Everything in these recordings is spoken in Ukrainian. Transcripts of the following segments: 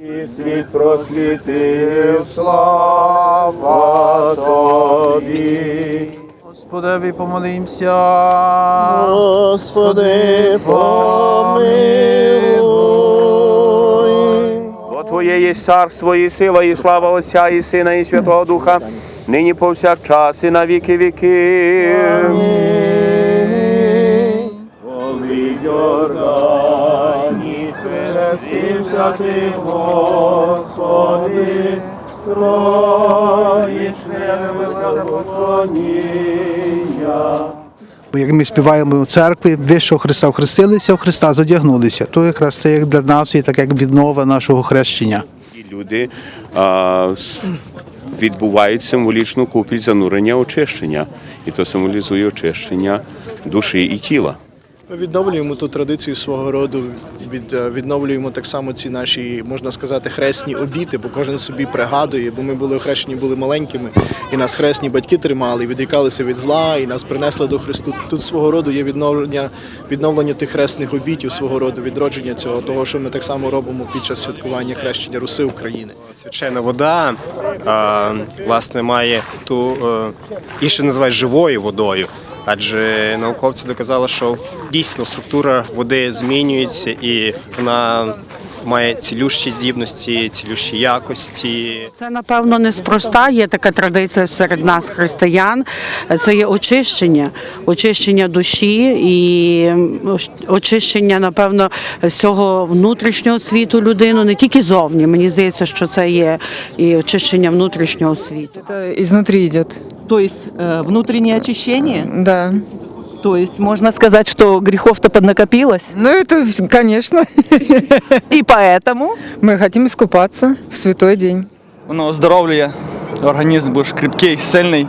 І світ просвітив, слава тобі. Господеві помолимся. Господи, помилуй. Бо Твоє є царство, і сила, і слава Отця, і Сина, і Святого Духа, нині повсякчас, і на віки віків. Повідь Йордані, ти, Господи, троїчне поклоніння. Як ми співаємо у церкві, вищого Христа вхрестилися, в Христа задягнулися. То якраз це як для нас і так як віднова нашого хрещення. Люди а, відбувають символічну купіль занурення очищення, і то символізує очищення душі і тіла. Ми відновлюємо ту традицію свого роду, від, е, відновлюємо так само ці наші, можна сказати, хресні обіти, бо кожен собі пригадує, бо ми були охрещені, були маленькими, і нас хресні батьки тримали, і відрікалися від зла, і нас принесли до Христу. Тут свого роду є відновлення, відновлення тих хресних обітів, свого роду відродження цього, того, що ми так само робимо під час святкування хрещення Руси України. Свячена вода власне має ту е, і ще називають живою водою. Адже науковці доказали, що дійсно структура води змінюється і вона має цілющі здібності, цілющі якості. Це напевно неспроста. Є така традиція серед нас, християн. Це є очищення, очищення душі і очищення, напевно, всього внутрішнього світу людини, не тільки зовні. Мені здається, що це є і очищення внутрішнього світу. Это изнутри идет. То есть э, внутреннее очищение? Да. То есть можно сказать, что грехов-то поднакопилось? Ну, это, вс- конечно. И поэтому Мы хотим искупаться в святой день. Воно оздоровлює, організм будеш кріпкий, сильний,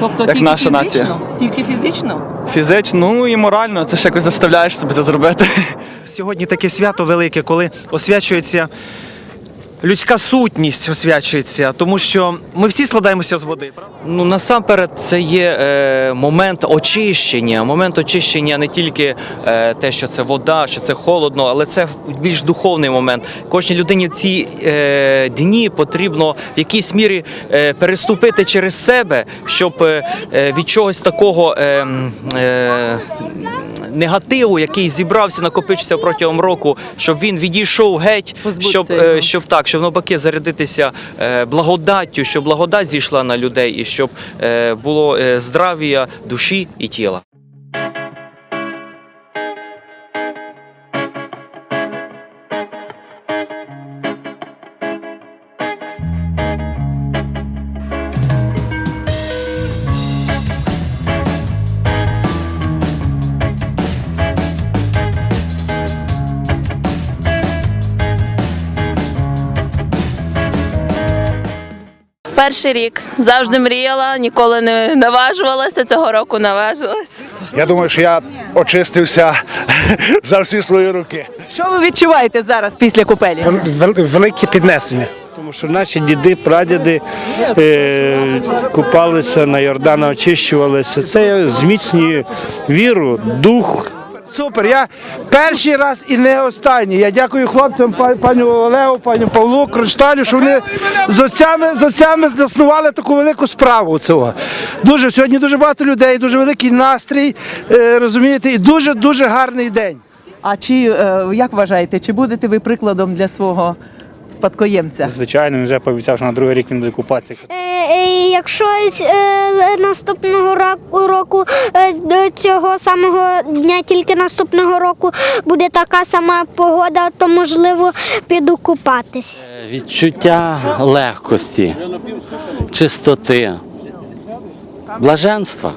тобто Як тільки наша фізично? нація. Тільки фізично? фізично, ну і морально. Це ж якось заставляєш себе це зробити. Сьогодні таке свято велике, коли освячується людська сутність, освячується, тому що ми всі складаємося з води. Ну насамперед, це є е, момент очищення. Момент очищення не тільки е, те, що це вода, що це холодно, але це більш духовний момент. Кожній людині в ці е, дні потрібно в якійсь мірі е, переступити через себе, щоб е, е, від чогось такого. Е, е, Негативу, який зібрався, накопичився протягом року, щоб він відійшов геть, щоб, е, щоб так, щоб навпаки зарядитися е, благодаттю, щоб благодать зійшла на людей і щоб е, було здрав'я душі і тіла. Перший рік завжди мріяла, ніколи не наважувалася. Цього року наважилась. Я думаю, що я очистився за всі свої роки. Що ви відчуваєте зараз після купелі? велике піднесення. Тому що наші діди, прадіди е, купалися на Йордана, очищувалися. Це зміцнює віру, дух. Супер, я перший раз і не останній. Я дякую хлопцям, па- пану Олегу, пані Павлу, Кроншталю, що вони з отцями, з отцями заснували таку велику справу цього. Дуже сьогодні дуже багато людей, дуже великий настрій, е, розумієте, і дуже дуже гарний день. А чи е, як вважаєте, чи будете ви прикладом для свого спадкоємця? Звичайно, він вже пообіцяв, що на другий рік він буде купатися. Е, Якщо е, наступного року, е, до цього самого дня, тільки наступного року буде така сама погода, то можливо піду купатись. Відчуття легкості, чистоти, блаженства.